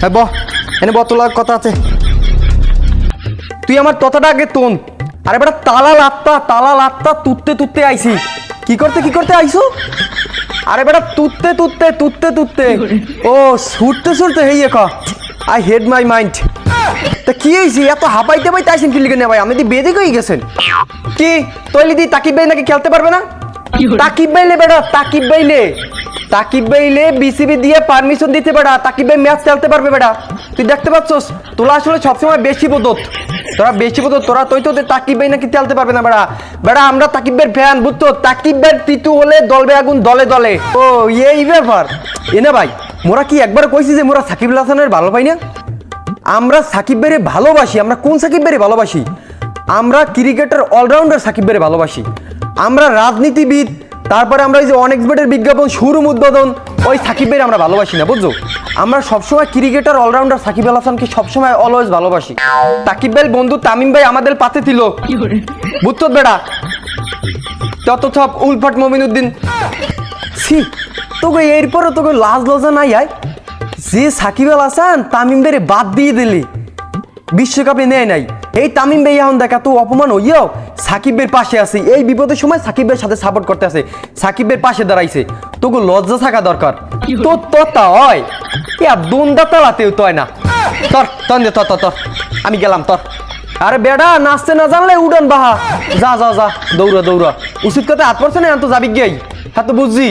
হ্যাঁ বহ। এনে বতলার কথা আছে। তুই আমার তথাটা আগে তোন আরে বেটা তালা লাত্তা তালা লাত্তা তুততে তুততে আইছি। কি করতে কি করতে আইছো? আরে বেটা তুততে তুততে তুততে তুততে। ও ছুটতে ছুটতে হেইয়ে ক আই হেড মাই মাইন্ড। তা কি হয়েছে এত হাঁপাইতে পাইতে আইসেন কি লিখে ভাই? আমি দি বেদে কই গেছেন। কি? তৈলি দি তাকিব ভাই নাকি খেলতে পারবে না? তাকিব ভাইলে বেটা তাকিব ভাইলে তাকিব ভাইলে বিসিবি দিয়ে পারমিশন দিতে তাকিব ভাই ম্যাচ পারবে তুই দেখতে পাচ্ছস আসলে সবসময় বেশি বদত। তোরা বেশি বদত, তোরা তো তাকিব ভাই নাকি পারবে না বেটা বেটা আমরা তাকিব ফ্যান বুঝতো তাকিব তিতু হলে দলবে আগুন দলে দলে। ও, এই ব্যাপার। এনে ভাই, মোরা কি একবার কইছি যে মোরা সাকিব হাসানের ভালো পাই না? আমরা সাকিব ভাইরে ভালোবাসি, আমরা কোন সাকিব ভাইরে ভালোবাসি? আমরা ক্রিকেটার অলরাউন্ডার সাকিব ভাইরে ভালোবাসি। আমরা রাজনীতিবিদ তারপরে আমরা ওই যে অনেক বেটের বিজ্ঞাপন শুরুম উদ্বোধন ওই সাকিব ভাইরে আমরা ভালোবাসি না বুঝছ? আমরা সবসময় ক্রিকেটার অলরাউন্ডার সাকিব আল হাসানকে সবসময় অলওয়েজ ভালোবাসি। সাকিব ভাই বন্ধু তামিম ভাই আমাদের পাতে ছিল। বুঝছ বেড়া তত সব উলফাট মমিনুদ্দিন। ছি তোকে এরপরও তোকে লাজ লজা নাই আয় যে সাকিব আল হাসান তামিম বেরে বাদ দিয়ে দিলি। বিশ্বকাপে নেয় নাই। এই তামিম ভাই এখন দেখা তো অপমান হইয়াও সাকিবের পাশে আছে। এই বিপদের সময় সাকিবের সাথে সাপোর্ট করতে আছে। সাকিবের পাশে দাঁড়াইছে। তোকে লজ্জা থাকা দরকার। তো ততা হয়। ইয়া দন্দা তালাতেও তো না। তর তর দে তর আমি গেলাম তর। আরে বেডা নাচতে না জানলে উড়ান বাহা। যা যা যা। দৌড়া দৌড়া। উচিত কথা হাত পড়ছে না তো যাবি গিয়াই। হ্যাঁ তো বুঝছি।